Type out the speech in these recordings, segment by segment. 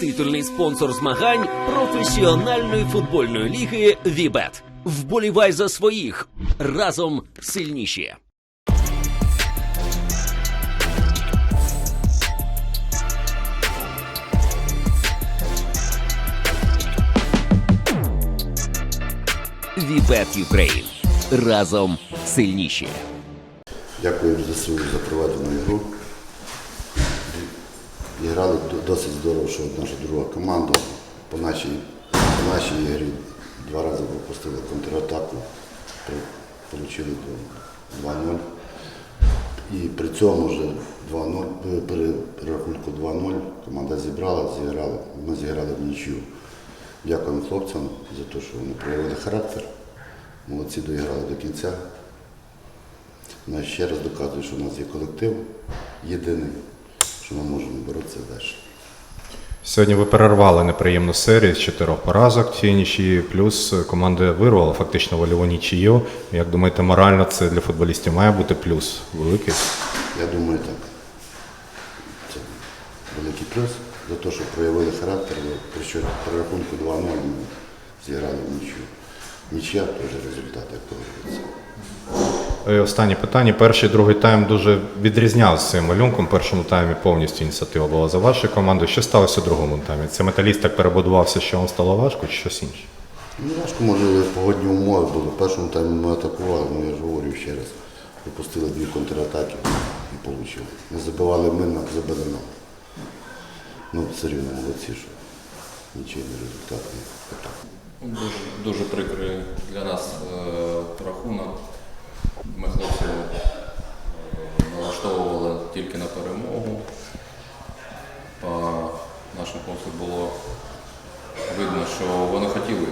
Титульний спонсор змагань професіональної футбольної ліги Вібет. Вболівай за своїх разом сильніші. Вібет Юкрейн. Разом сильніші. Дякую ЗСУ за проведену ігру. І грали досить здорово, що наша друга команда по нашій, по нашій ігрі два рази пропустили контратаку, отримали 2-0. І при цьому вже 2-0, е, при рахунку 2-0 команда зібрала, зіграла. Ми зіграли в нічю. Дякуємо хлопцям за те, що вони проявили характер. Молодці доіграли до кінця. Вона ще раз доказує, що в нас є колектив єдиний, що ми можемо боротися далі. Сьогодні ви перервали неприємну серію з чотирьох поразок цієї нічиї, плюс команда вирвала фактично вольову нічию. Як думаєте, морально це для футболістів має бути плюс великий? Я думаю, так. Це великий плюс за те, що проявили характер, бо при, що, при рахунку 2-0 ми зіграли в нічю. Нічия теж результат, як. І останнє питання. Перший другий тайм дуже відрізнявся цим малюнком. В першому таймі повністю ініціатива була за вашою командою. Що сталося у другому таймі? Це металіст так перебудувався, що вам стало важко, чи щось інше? Ну, важко, може, погодні умови були. В першому таймі ми атакували, ну я ж говорю ще раз. Випустили дві контратаки і отримали. Не забивали ми, нам забили нам. Ну, все рівно молодці, що нічийний результат. не. Дуже, дуже прикрий для нас е, рахунок. Ми хлопців е, налаштовували тільки на перемогу. По нашим хлопцям було видно, що вони хотіли,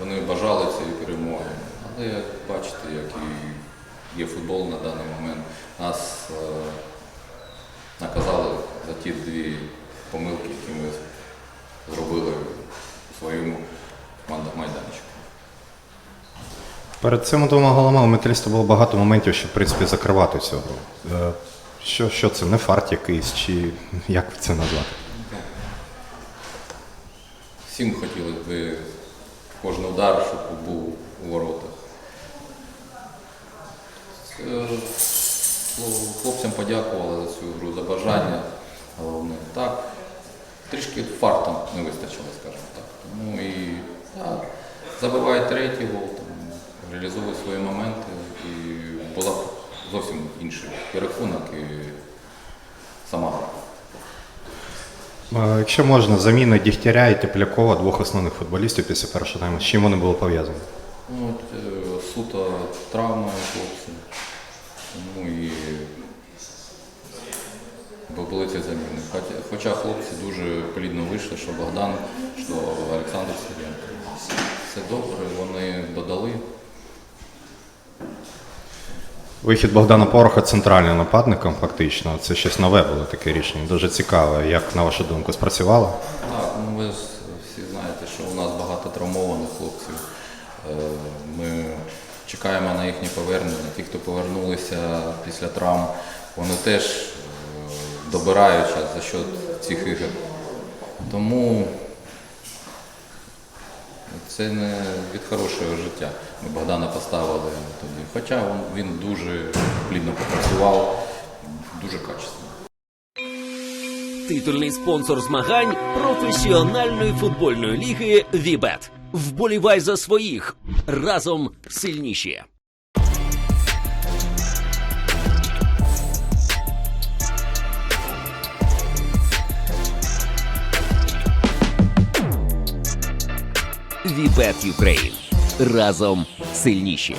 вони бажали цієї перемоги. Але як бачите, як і є футбол на даний момент, нас е, наказали за ті дві помилки, які ми зробили у своєму командному майданчику. Перед цими двома голами у металіста було багато моментів, щоб в принципі закривати цю гру. Е, Що, що це? Не фарт якийсь, чи як це назвати? Всім хотілося б кожен удар, щоб був у воротах. Е, Хлопцям подякували за цю гру, за бажання. Головне. Так, трішки фартом не вистачило, скажімо так. Тому і так, забиває третій гол, реалізовує свої моменти і була зовсім інший і рахунок і сама гра. Якщо можна, заміна Дігтяря і Теплякова, двох основних футболістів після першого тайму, з чим вони були пов'язані? Ну, е, суто травма хлопців. Ну і були ці заміни. Хоча, хлопці дуже плідно вийшли, що Богдан, що Олександр Сиденко. Все добре, вони додали. Вихід Богдана Пороха центральним нападником, фактично. Це щось нове було таке рішення. Дуже цікаве. Як на вашу думку, спрацювало? Так, ну ви всі знаєте, що у нас багато травмованих хлопців. Е, Ми чекаємо на їхнє повернення. Ті, хто повернулися після травм, вони теж е, добирають час за счет цих ігор. Тому це не від хорошого життя. Ми Богдана поставили тоді. Хоча він, він дуже плідно попрацював, дуже качественно. Титульний спонсор змагань професіональної футбольної ліги Вібет. Вболівай за своїх разом сильніші. Вібет Юкрейн. Разом сильніші.